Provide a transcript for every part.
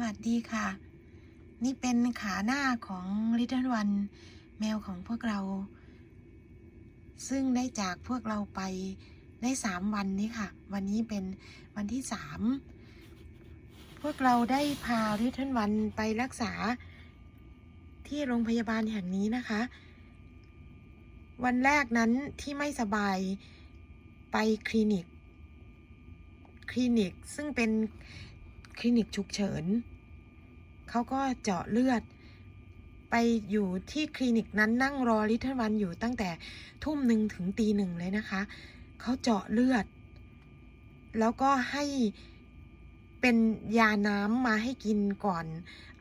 วัสดีค่ะ นี่เป็นขาหน้าของลิตเติ้ลวันแมวของพวกเรา ซึ่งได้จากพวกเราไปได้สามวันนี้ค่ะ วันนี้เป็นวันที่สามพวกเราได้พาลิตเติ้ลวันไปรักษาที่โรงพยาบาลแห่งนี้นะคะ วันแรกนั้นที่ไม่สบายไปคลินิก คลินิกซึ่งเป็น คลินิกฉุกเฉิน เขาก็เจาะเลือด ไปอยู่ที่คลินิกนั้นนั่งรอลิทเทิลวันอยู่ตั้งแต่ทุ่มหนึ่งถึงตีหนึ่งเลยนะคะ เขาเจาะเลือด แล้วก็ให้เป็นยาน้ำมาให้กินก่อน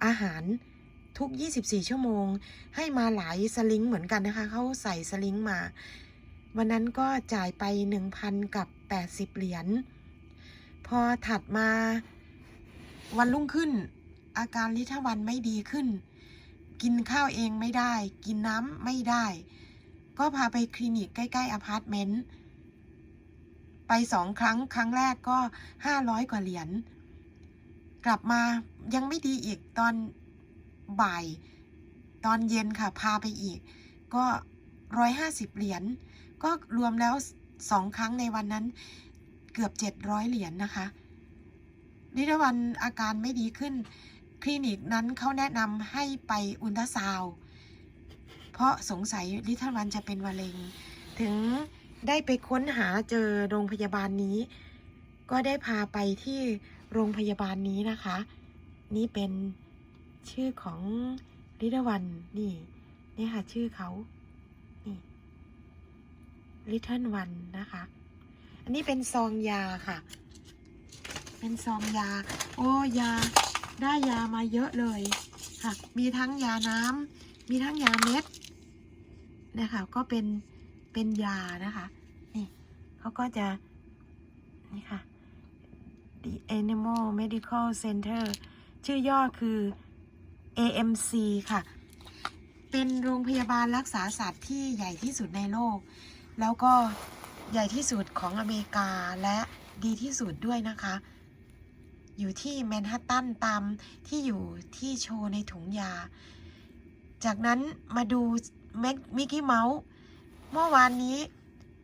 อาหารทุก 24 ชั่วโมง ให้มาหลายสลิงเหมือนกันนะคะ เขาใส่สลิงมา วันนั้นก็จ่ายไป 1,000 กับ 80 เหรียญ พอถัดมา วันรุ่งขึ้น อาการลิทวันไม่ดีขึ้น กินข้าวเองไม่ได้ กินน้ำไม่ได้ ก็พาไปคลินิกใกล้ ๆอพาร์ตเมนต์ไปสองครั้งครั้งแรกก็ห้าร้อยกว่าเหรียญกลับมายังไม่ดีอีกตอนบ่าย ตอนเย็นค่ะ พาไปอีก ก็ร้อยห้าสิบเหรียญก็รวมแล้วสองครั้งในวันนั้นเกือบเจ็ดร้อยเหรียญนะคะ นิทวันอาการไม่ดีขึ้น คลินิกนั้นเขาแนะนำให้ไปอุลตราซาวเพราะสงสัยลิทวันจะเป็นมะเร็ง ถึงได้ไปค้นหาเจอโรงพยาบาลนี้ ก็ได้พาไปที่โรงพยาบาลนี้นะคะ นี่เป็นชื่อของลิทวันนี่นี่ค่ะชื่อเขานี่ลิทเทิลวันนะคะ อันนี้เป็นซองยาค่ะ เป็นซองยา โอ้ยา ได้ยามาเยอะเลยค่ะ มีทั้งยาน้ำมีทั้งยาเม็ดนะคะก็เป็นเป็นยานะคะ นี่เขาก็จะ นี่ค่ะ The Animal Medical Center ชื่อย่อคือ AMC ค่ะ เป็นโรงพยาบาลรักษาสัตว์ที่ใหญ่ที่สุดในโลก แล้วก็ใหญ่ที่สุดของอเมริกาและดีที่สุดด้วยนะคะ อยู่ที่แมนฮัตตันตามที่อยู่ที่โชว์ในถุงยา จากนั้นมาดูแม็กมิกกี้เมาส์เมื่อวานนี้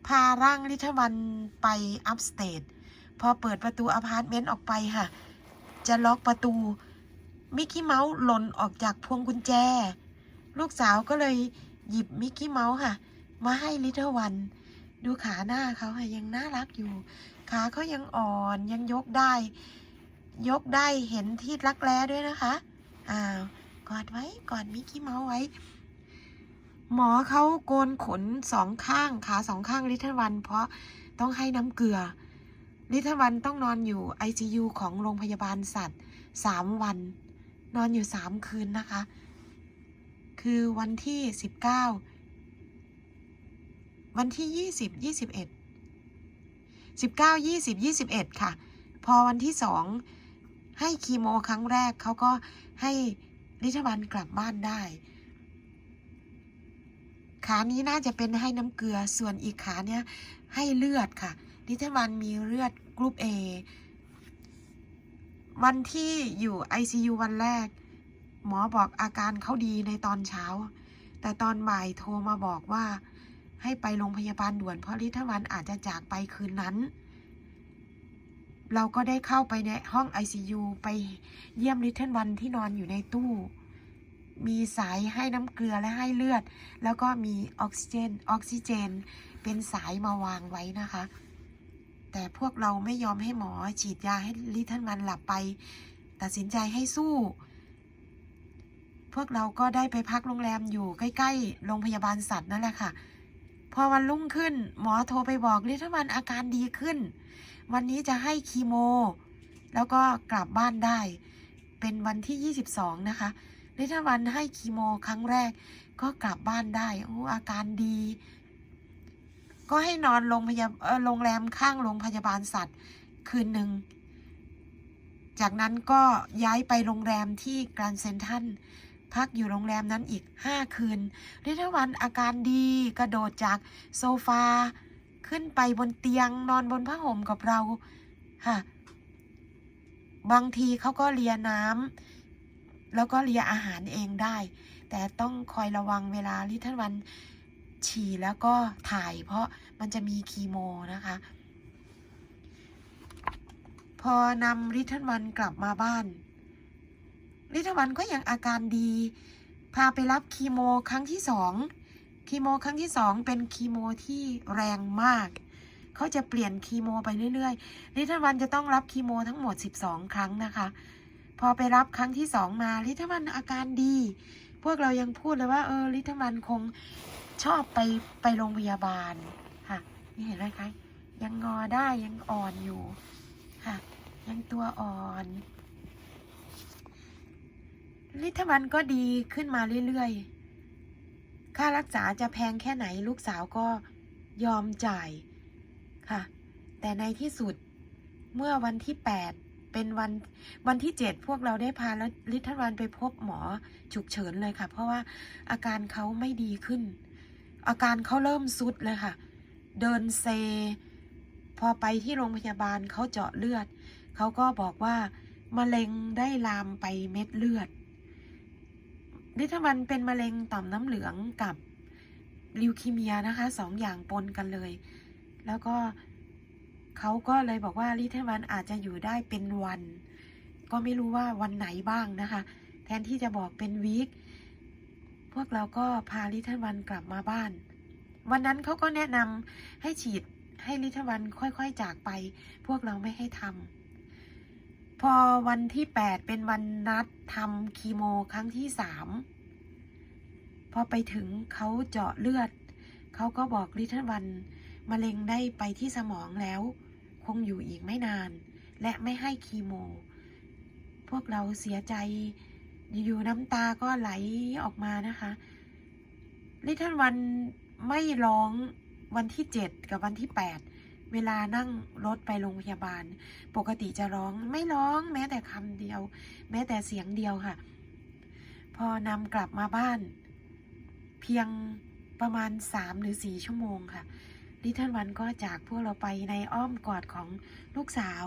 พาร่างลิทวันไปอัพสเตทพอเปิดประตูอพาร์ตเมนต์ออกไปค่ะ จะล็อกประตูมิกกี้เมาส์หล่นออกจากพวงกุญแจ ลูกสาวก็เลยหยิบมิกกี้เมาส์ค่ะ มาให้ลิทวัน ดูขาหน้าเขาค่ะยังน่ารักอยู่ ขาเขายังอ่อนยังยกได้ ยกได้เห็นที่รักแร้ด้วยนะคะ อ้าว กอดไว้ กอดมิกกี้เมาส์ไว้ หมอเขาโกนขนสองข้างขาสองข้างลิทเทิลวัน เพราะต้องให้น้ำเกลือลิทเทิลวันต้องนอนอยู่ ICU ของโรงพยาบาลสัตว์สามวัน นอนอยู่สามคืนนะคะ คือวันที่สิบเก้าวันที่ยี่สิบยี่สิบเอ็ดสิบเก้ายี่สิบยี่สิบเอ็ดค่ะ พอวันที่สอง ให้คีโมครั้งแรกเขาก็ให้ลิทวันกลับบ้านได้ ขานี้น่าจะเป็นให้น้ำเกลือส่วนอีกขาเนี้ยให้เลือดค่ะลิทวันมีเลือดกรุ๊ป A วันที่อยู่ ICU วันแรก หมอบอกอาการเขาดีในตอนเช้า แต่ตอนบ่ายโทรมาบอกว่า ให้ไปโรงพยาบาลด่วนเพราะลิทวันอาจจะจากไปคืนนั้น เราก็ได้เข้าไปในห้อง ICU ไปเยี่ยมลิทเทิลวันที่นอนอยู่ในตู้ มีสายให้น้ำเกลือและให้เลือด แล้วก็มีออกซิเจนออกซิเจน เป็นสายมาวางไว้นะคะ แต่พวกเราไม่ยอมให้หมอฉีดยาให้ลิทเทิลวันหลับไป ตัดสินใจให้สู้ พวกเราก็ได้ไปพักโรงแรมอยู่ใกล้ๆโรงพยาบาลสัตว์นั่นแหละค่ะพอวันรุ่งขึ้น หมอโทรไปบอกลิทเทิลวันอาการดีขึ้น วันนี้จะให้คีโม แล้วก็กลับบ้านได้ เป็นวันที่ 22 นะคะลิทวันให้คีโมครั้งแรก ก็กลับบ้านได้โอ้อาการดี ก็ให้นอนโรงพยาเออโรงแรมข้างโรงพยาบาลสัตว์ คืนหนึ่ง จากนั้นก็ย้ายไปโรงแรมที่กรานเซนทันพักอยู่โรงแรมนั้นอีก 5 คืนลิทวันอาการดีกระโดดจากโซฟา ขึ้นไปบนเตียงนอนบนผ้าห่มกับเราค่ะ บางทีเขาก็เลียน้ำแล้วก็เลียอาหารเองได้ แต่ต้องคอยระวังเวลาลิทันวันฉี่แล้วก็ถ่ายเพราะมันจะมีคีโมนะคะ พอนำลิทันวันกลับมาบ้านลิทันวันก็ยังอาการดี พาไปรับคีโมครั้งที่สอง คีโมครั้งที่สองเป็นคีโมที่แรงมาก เขาจะเปลี่ยนคีโมไปเรื่อยๆลิทันวันจะต้องรับคีโมทั้งหมด 12 ครั้งนะคะ พอไปรับครั้งที่สองมาลิทันวันอาการดี พวกเรายังพูดเลยว่าเออลิทันวันคงชอบไปไปโรงพยาบาลค่ะนี่เห็นไหมคะยังงอได้ยังอ่อนอยู่ค่ะ ยังตัวอ่อนลิทวันก็ดีขึ้นมาเรื่อยๆ ค่ารักษาจะแพงแค่ไหนลูกสาวก็ยอมจ่ายค่ะ แต่ในที่สุดเมื่อวันที่ 8 เป็นวันวันที่ 7 พวกเราได้พาลิทวันไปพบหมอฉุกเฉินเลยค่ะ เพราะว่าอาการเขาไม่ดีขึ้น อาการเขาเริ่มซุดเลยค่ะ เดินเซ พอไปที่โรงพยาบาลเขาเจาะเลือด เขาก็บอกว่ามะเร็งได้ลามไปเม็ดเลือด ลิทวันเป็นมะเร็งต่อมน้ำเหลืองกับลิวคีเมียนะคะสองอย่างปนกันเลย แล้วก็เขาก็เลยบอกว่าลิทวันอาจจะอยู่ได้เป็นวัน ก็ไม่รู้ว่าวันไหนบ้างนะคะ แทนที่จะบอกเป็นวีคพวกเราก็พาลิทวันกลับมาบ้าน วันนั้นเขาก็แนะนำให้ฉีดให้ลิทวันค่อยๆจากไป พวกเราไม่ให้ทำ พอวันที่8เป็นวันนัดทำคีโมครั้งที่3พอไปถึงเขาเจาะเลือด เขาก็บอกลิทันวันมะเร็งได้ไปที่สมองแล้ว คงอยู่อีกไม่นาน และไม่ให้คีโม พวกเราเสียใจอยู่ๆน้ำตาก็ไหลออกมานะคะลิทันวันไม่ร้องวันที่7กับวันที่8 เวลานั่งรถไปโรงพยาบาล ปกติจะร้องไม่ร้อง แม้แต่คำเดียว แม้แต่เสียงเดียวค่ะ พอนำกลับมาบ้าน เพียงประมาณ3หรือ4ชั่วโมงค่ะลิทันวันก็จากพวกเราไปในอ้อมกอดของลูกสาว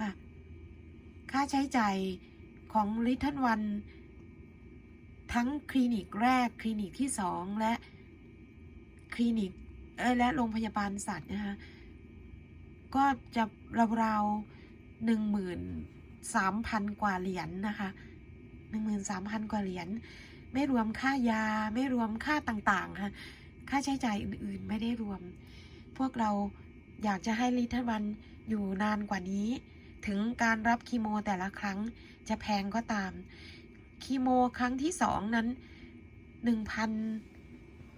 ค่ะค่าใช้จ่ายของลิทันวัน ทั้งคลินิกแรกคลินิกที่สองและคลินิกและโรงพยาบาลสัตว์นะคะ ก็จะราวๆหนึ่งหมื่นสามพันกว่าเหรียญนนะคะหนึ่งหมื่นสามพันกว่าเหรียญไม่รวมค่ายาไม่รวมค่าต่างๆค่ะค่าใช้จ่ายอื่นๆไม่ได้รวม พวกเราอยากจะให้ลิทวันอยู่นานกว่านี้ ถึงการรับคีโมแต่ละครั้งจะแพงก็ตามคีโมครั้งที่สองนั้นหนึ่งพัน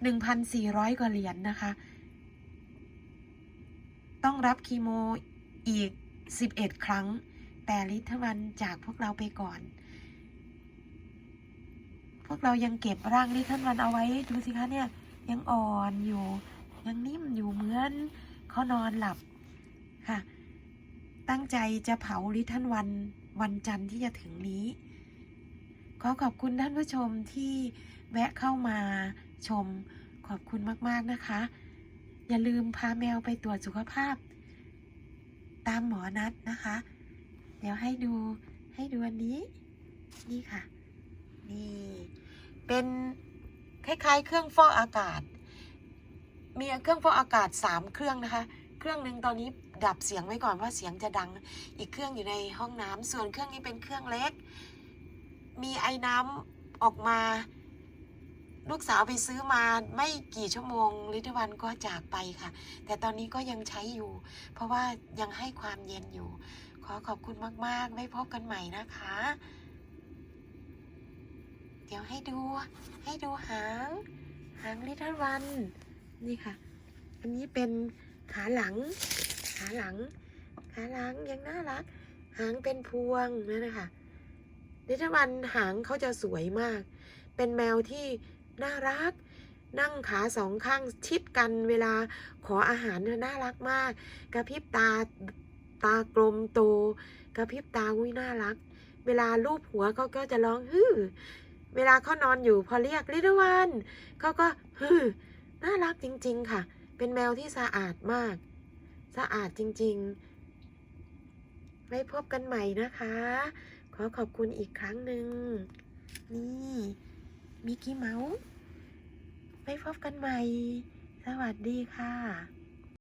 หนึ่งพันสี่ร้อยกว่าเหรียญนนะคะ ต้องรับคีโมอีก 11 ครั้ง แต่ลิทวันจากพวกเราไปก่อน พวกเรายังเก็บร่างลิทวันเอาไว้ดูสิคะเนี่ยยังอ่อนอยู่ ยังนิ่มอยู่เหมือนเขานอนหลับค่ะ ตั้งใจจะเผาลิทันวันวันจันทร์ที่จะถึงนี้ ขอขอบคุณท่านผู้ชมที่แวะเข้ามาชมขอบคุณมาก ๆ นะคะ อย่าลืมพาแมวไปตรวจสุขภาพ ตามหมอนัดนะคะ เดี๋ยวให้ดูให้ดูอันนี้ นี่ค่ะ นี่ เป็นคล้ายๆ เครื่องฟอกอากาศ มีเครื่องฟอกอากาศ3เครื่องนะคะ เครื่องหนึ่งตอนนี้ดับเสียงไว้ก่อนเพราะเสียงจะดัง อีกเครื่องอยู่ในห้องน้ำส่วนเครื่องนี้เป็นเครื่องเล็ก มีไอ้น้ำออกมา ลูกสาวไปซื้อมาไม่กี่ชั่วโมงลิทวันก็จากไปค่ะ แต่ตอนนี้ก็ยังใช้อยู่ เพราะว่ายังให้ความเย็นอยู่ ขอขอบคุณมากๆ ไม่พบกันใหม่นะคะ เดี๋ยวให้ดูให้ดูหาง หางลิทวันนี่ค่ะ อันนี้เป็นขาหลัง ขาหลัง ขาหลังยังน่ารัก หางเป็นพวงนั่นนะคะลิทวันหางเขาจะสวยมากเป็นแมวที่ น่ารัก นั่งขาสองข้างชิดกันเวลาขออาหารเนี่ยน่ารักมาก กระพริบตาตากลมโต กระพริบตาอุ้ยน่ารัก เวลาลูบหัวเขาก็จะร้องฮือเวลาเขานอนอยู่พอเรียกลิทวันเขาก็ฮือน่ารักจริง ๆ ค่ะ เป็นแมวที่สะอาดมาก สะอาดจริงๆเวว้พบกันใหม่นะคะ ขอขอบคุณอีกครั้งหนึ่งนี่ มิกกี้เมาส์ ไปพบกันใหม่ สวัสดีค่ะ